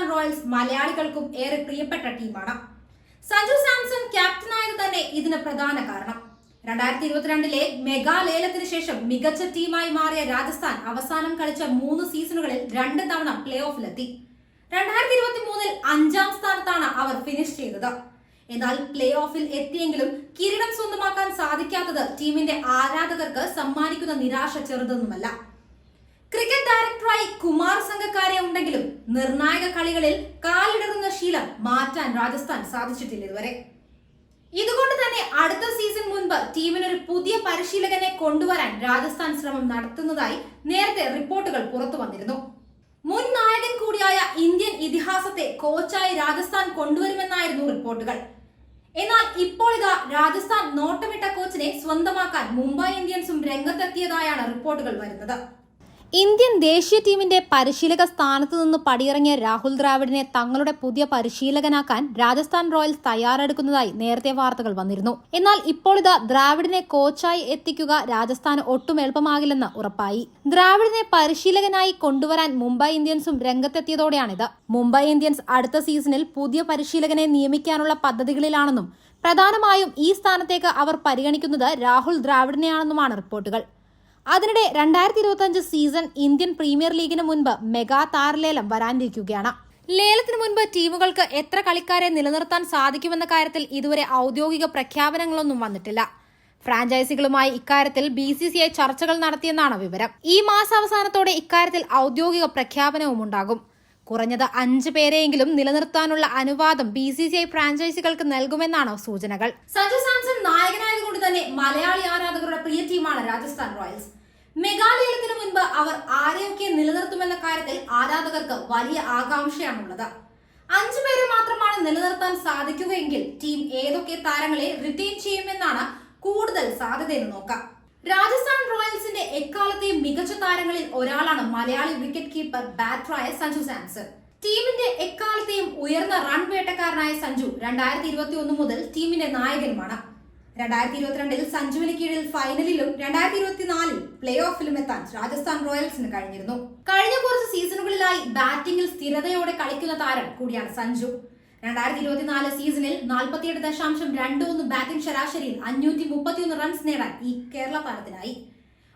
Rajasthan Royals മലയാളികൾക്കും ഏറെ പ്രിയപ്പെട്ട ടീമാണ്. സഞ്ജു സാംസൺ ക്യാപ്റ്റനായത് തന്നെ ഇതിന് പ്രധാന കാരണം. രണ്ടായിരത്തി ഇരുപത്തിരണ്ടിലെ മെഗാ ലേലത്തിന് ശേഷം മികച്ച ടീമായി മാറിയ രാജസ്ഥാൻ അവസാനം കളിച്ച മൂന്ന് സീസണുകളിൽ രണ്ട് തവണ പ്ലേ ഓഫിലെത്തി രണ്ടായിരത്തി ഇരുപത്തി മൂന്നിൽ അഞ്ചാം സ്ഥാനത്താണ് അവർ ഫിനിഷ് ചെയ്തത്. എന്നാൽ പ്ലേ ഓഫിൽ എത്തിയെങ്കിലും കിരീടം സ്വന്തമാക്കാൻ സാധിക്കാത്തത് ടീമിന്റെ ആരാധകർക്ക് സമ്മാനിക്കുന്ന നിരാശ ചെറുതൊന്നുമല്ല. ക്രിക്കറ്റ് ഡയറക്ടറായി കുമാർ സംഘക്കാരെ ഉണ്ടെങ്കിലും നിർണായക കളികളിൽ കാലിടറുന്ന ശീലം മാറ്റാൻ രാജസ്ഥാൻ സാധിച്ചിട്ടില്ല ഇതുവരെ. ഇതുകൊണ്ട് തന്നെ അടുത്ത സീസൺ മുൻപ് ടീമിന് ഒരു പുതിയ പരിശീലകനെ കൊണ്ടുവരാൻ രാജസ്ഥാൻ ശ്രമം നടത്തുന്നതായി നേരത്തെ റിപ്പോർട്ടുകൾ പുറത്തു വന്നിരുന്നു. മുൻ നായകൻ കൂടിയായ ഇന്ത്യൻ ഇതിഹാസത്തെ കോച്ചായി രാജസ്ഥാൻ കൊണ്ടുവരുമെന്നായിരുന്നു റിപ്പോർട്ടുകൾ. എന്നാൽ ഇപ്പോൾ ഇതാ രാജസ്ഥാൻ നോട്ടമിട്ട കോച്ചിനെ സ്വന്തമാക്കാൻ മുംബൈ ഇന്ത്യൻസും രംഗത്തെത്തിയതായാണ് റിപ്പോർട്ടുകൾ വരുന്നത്. ഇന്ത്യൻ ദേശീയ ടീമിന്റെ പരിശീലക സ്ഥാനത്ത് നിന്ന് പടിയിറങ്ങിയ രാഹുൽ ദ്രാവിഡിനെ തങ്ങളുടെ പുതിയ പരിശീലകനാക്കാൻ രാജസ്ഥാൻ റോയൽസ് തയ്യാറെടുക്കുന്നതായി നേരത്തെ വാർത്തകൾ വന്നിരുന്നു. എന്നാൽ ഇപ്പോൾ ദ്രാവിഡിനെ കോച്ചായി എത്തിക്കുക രാജസ്ഥാന് ഒട്ടും എളുപ്പമാകില്ലെന്ന് ഉറപ്പായി. ദ്രാവിഡിനെ പരിശീലകനായി കൊണ്ടുവരാൻ മുംബൈ ഇന്ത്യൻസും രംഗത്തെത്തിയതോടെയാണിത്. മുംബൈ ഇന്ത്യൻസ് അടുത്ത സീസണിൽ പുതിയ പരിശീലകനെ നിയമിക്കാനുള്ള പദ്ധതികളിലാണെന്നും പ്രധാനമായും ഈ സ്ഥാനത്തേക്ക് അവർ പരിഗണിക്കുന്നത് രാഹുൽ ദ്രാവിഡിനെയാണെന്നുമാണ് റിപ്പോർട്ടുകൾ. അതിനിടെ രണ്ടായിരത്തി ഇരുപത്തി അഞ്ച് സീസൺ ഇന്ത്യൻ പ്രീമിയർ ലീഗിന് മുൻപ് മെഗാ താരലേലം വരാനിരിക്കുകയാണ്. ലേലത്തിന് മുൻപ് ടീമുകൾക്ക് എത്ര കളിക്കാരെ നിലനിർത്താൻ സാധിക്കുമെന്ന കാര്യത്തിൽ ഇതുവരെ ഔദ്യോഗിക പ്രഖ്യാപനങ്ങളൊന്നും വന്നിട്ടില്ല. ഫ്രാഞ്ചൈസികളുമായി ഇക്കാര്യത്തിൽ ബി സി സി ഐ ചർച്ചകൾ നടത്തിയെന്നാണ് വിവരം. ഈ മാസാവസാനത്തോടെ ഇക്കാര്യത്തിൽ ഔദ്യോഗിക പ്രഖ്യാപനവും ഉണ്ടാകും കുറഞ്ഞത് അഞ്ച് പേരെയെങ്കിലും നിലനിർത്താനുള്ള അനുവാദം ബി സി സി ഐ ഫ്രാഞ്ചൈസികൾക്ക് നൽകുമെന്നാണ് സൂചനകൾ. സഞ്ജു സാംസൺ നായകനായതുകൊണ്ട് തന്നെ മലയാളി ആരാധകരുടെ പ്രിയ ടീമാണ് രാജസ്ഥാൻ റോയൽസ്. മെഗാലയത്തിന് മുൻപ് അവർ ആരെയൊക്കെ നിലനിർത്തുമെന്ന കാര്യത്തിൽ ആരാധകർക്ക് വലിയ ആകാംക്ഷയാണുള്ളത്. അഞ്ചു പേരെ മാത്രമാണ് നിലനിർത്താൻ സാധിക്കുകയെങ്കിൽ ടീം ഏതൊക്കെ താരങ്ങളെ റിട്ടേൺ ചെയ്യുമെന്നാണ് കൂടുതൽ സാധ്യതയെന്ന് നോക്കാം. രാജസ്ഥാൻ റോയൽസിന്റെ എക്കാലത്തെയും മികച്ച താരങ്ങളിൽ ഒരാളാണ് മലയാളി വിക്കറ്റ് കീപ്പർ ബാറ്ററായ സഞ്ജു സാംസൺ. ടീമിന്റെ എക്കാലത്തെയും ഉയർന്ന റൺ വേട്ടക്കാരനായ സഞ്ജു രണ്ടായിരത്തി ഇരുപത്തി ഒന്ന് മുതൽ ടീമിന്റെ നായകനുമാണ്. രണ്ടായിരത്തി ഇരുപത്തിരണ്ടിൽ സഞ്ജുവിന് കീഴിൽ ഫൈനലിലും രണ്ടായിരത്തി ഇരുപത്തിനാലിൽ പ്ലേ ഓഫിലും എത്താൻ രാജസ്ഥാൻ റോയൽസിന് കഴിഞ്ഞിരുന്നു. കഴിഞ്ഞ കുറച്ച് സീസണുകളിലായി ബാറ്റിംഗിൽ സ്ഥിരതയോടെ കളിക്കുന്ന താരം കൂടിയാണ് സഞ്ജു. രണ്ടായിരത്തി ഇരുപത്തിനാല് സീസണിൽ നാൽപ്പത്തിയെട്ട് ദശാംശം രണ്ട് ഒന്ന് ബാറ്റിംഗ് ശരാശരിയിൽ അഞ്ഞൂറ്റി മുപ്പത്തിയൊന്ന് റൺസ് നേടാൻ ഈ കേരള താരത്തിനായി.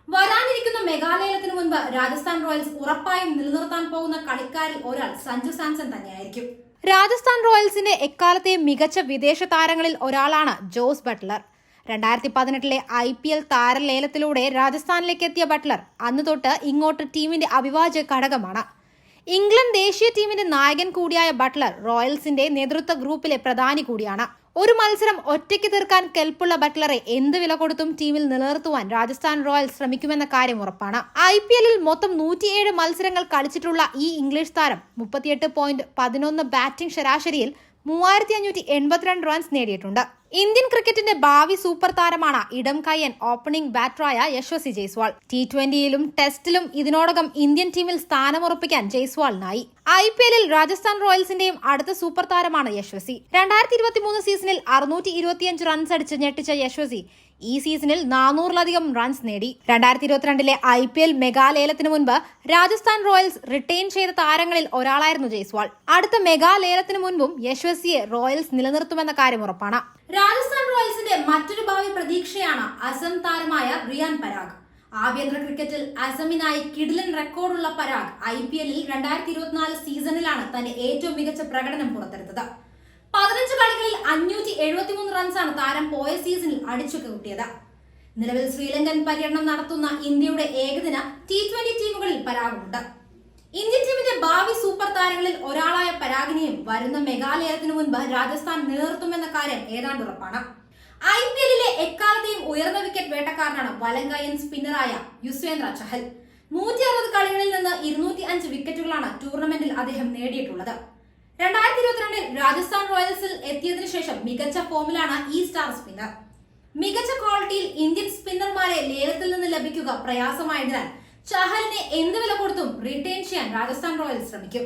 വരാനിരിക്കുന്ന മെഘാലയത്തിന് മുൻപ് രാജസ്ഥാൻ റോയൽസ് ഉറപ്പായും നിലനിർത്താൻ പോകുന്ന കളിക്കാരിൽ ഒരാൾ സഞ്ജു സാംസൺ തന്നെയായിരിക്കും. രാജസ്ഥാൻ റോയൽസിന്റെ എക്കാലത്തെയും മികച്ച വിദേശ താരങ്ങളിൽ ഒരാളാണ് ജോസ് ബട്ട്ലർ. രണ്ടായിരത്തി പതിനെട്ടിലെ ഐ പി എൽ താരലേലത്തിലൂടെ രാജസ്ഥാനിലേക്ക് എത്തിയ ബട്ട്ലർ അന്ന് തൊട്ട് ഇങ്ങോട്ട് ടീമിന്റെ അവിഭാജ്യ ഘടകമാണ്. ഇംഗ്ലണ്ട് ദേശീയ ടീമിന്റെ നായകൻ കൂടിയായ ബട്ട്ലർ റോയൽസിന്റെ നേതൃത്വ ഗ്രൂപ്പിലെ പ്രധാനി കൂടിയാണ്. ഒരു മത്സരം ഒറ്റയ്ക്ക് തീർക്കാൻ കെൽപ്പുള്ള ബട്ട്ലറെ എന്ത് വില കൊടുത്തും ടീമിൽ നിലനിർത്തുവാൻ രാജസ്ഥാൻ റോയൽസ് ശ്രമിക്കുമെന്ന കാര്യം ഉറപ്പാണ്. ഐ പി എല്ലിൽ മൊത്തം നൂറ്റിയേഴ് മത്സരങ്ങൾ കളിച്ചിട്ടുള്ള ഈ ഇംഗ്ലീഷ് താരം മുപ്പത്തിയെട്ട് പോയിന്റ് പതിനൊന്ന് ബാറ്റിംഗ് ശരാശരിയിൽ മൂവായിരത്തി അഞ്ഞൂറ്റി എൺപത്തിരണ്ട് റൺസ് നേടിയിട്ടുണ്ട്. ഇന്ത്യൻ ക്രിക്കറ്റിന്റെ ഭാവി സൂപ്പർ താരമാണ് ഇടം കയ്യൻ ഓപ്പണിംഗ് ബാറ്ററായ യശസ്വി ജയ്സ്വാൾ. ടി ട്വന്റിയിലും ടെസ്റ്റിലും ഇതിനോടകം ഇന്ത്യൻ ടീമിൽ സ്ഥാനമുറപ്പിക്കാൻ ജയ്സ്വാളിനായി. ഐ പി എല്ലിൽ രാജസ്ഥാൻ റോയൽസിന്റെയും അടുത്ത സൂപ്പർ താരമാണ് യശസ്വി രണ്ടായിരത്തി ഇരുപത്തി മൂന്ന് സീസണിൽ അറുന്നൂറ്റി ഇരുപത്തിയഞ്ച് റൺസ് അടിച്ച് ഞെട്ടിച്ച യശസ്വി ഈ സീസണിൽ നാനൂറിലധികം റൺസ് നേടി. രണ്ടായിരത്തി ഇരുപത്തിരണ്ടിലെ ഐ പി എൽ മെഗാലേലത്തിന് മുൻപ് രാജസ്ഥാൻ റോയൽസ് റിട്ടൈൻ ചെയ്ത താരങ്ങളിൽ ഒരാളായിരുന്നു ജയ്സ്വാൾ. അടുത്ത മെഗാലേലത്തിന് മുൻപും യശസ്വിയെ റോയൽസ് നിലനിർത്തുമെന്ന കാര്യം ഉറപ്പാണ്. രാജസ്ഥാൻ റോയൽസിന്റെ മറ്റൊരു ഭാവി പ്രതീക്ഷയാണ് അസം താരമായ റിയാൻ പരാഗ്. ആഭ്യന്തര ക്രിക്കറ്റിൽ അസമിനായി കിഡിലൻ റെക്കോർഡുള്ള പരാഗ് ഐ പി എല്ലിൽ രണ്ടായിരത്തി ഇരുപത്തിനാല് സീസണിലാണ് തന്റെ ഏറ്റവും മികച്ച പ്രകടനം പുറത്തെടുത്തത്. പതിനഞ്ച് കളികളിൽ അഞ്ഞൂറ്റി എഴുപത്തിമൂന്ന് റൺസാണ് താരം പോയ സീസണിൽ അടിച്ചു കൂട്ടിയത്. നിലവിൽ ശ്രീലങ്കൻ പര്യടനം നടത്തുന്ന ഇന്ത്യയുടെ ഏകദിന ടി ട്വന്റി ടീമുകളിൽ പരാഗമുണ്ട്. ഇന്ത്യൻ ഭാവി സൂപ്പർ താരങ്ങളിൽ ഒരാളായ പരാഗിനെയും വരുന്ന മെഗാലയത്തിന് മുൻപ് രാജസ്ഥാൻ നിലനിർത്തുമെന്ന കാര്യം ഏതാണ്ട് ഉറപ്പാണ്. ഐ പി എല്ലിലെ എക്കാലത്തെയും ഉയർന്ന വിക്കറ്റ് വേട്ടക്കാരനാണ് വലങ്കയൻ സ്പിന്നറായ യുസ്വേന്ദ്ര ചഹൽ. നൂറ്റി അറുപത് കളികളിൽ നിന്ന് ഇരുന്നൂറ്റി അഞ്ച് വിക്കറ്റുകളാണ് ടൂർണമെന്റിൽ അദ്ദേഹം നേടിയിട്ടുള്ളത്. രണ്ടായിരത്തി ഇരുപത്തിരണ്ടിൽ രാജസ്ഥാൻ റോയൽസിൽ എത്തിയതിനു ശേഷം മികച്ച ഫോമിലാണ് ഈ സ്റ്റാർ സ്പിന്നർ മികച്ച ക്വാളിറ്റിയിൽ ഇന്ത്യൻ സ്പിന്നർമാരെ ലേലത്തിൽ നിന്ന് ലഭിക്കുക പ്രയാസമായതിനാൽ ചഹലിനെ എന്ത് വില കൊടുത്തും റിട്ടേൺ ചെയ്യാൻ രാജസ്ഥാൻ റോയൽസ് ശ്രമിക്കും.